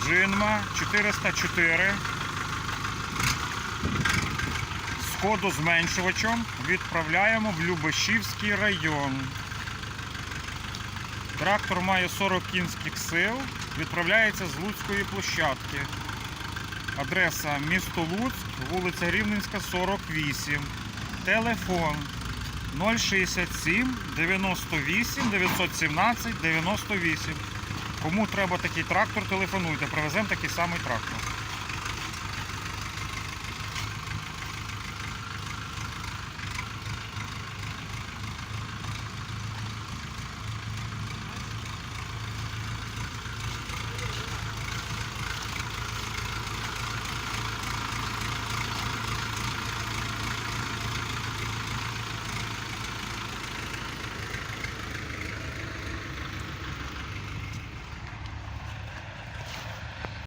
Джинма 404 з ходозменшувачем відправляємо в Любешівський район. Трактор має 40 кінських сил, відправляється з Луцької площадки. Адреса місто Луцьк, вулиця Рівненська, 48. Телефон 067 98 917 98. Кому треба такий трактор, телефонуйте, привеземо такий самий трактор.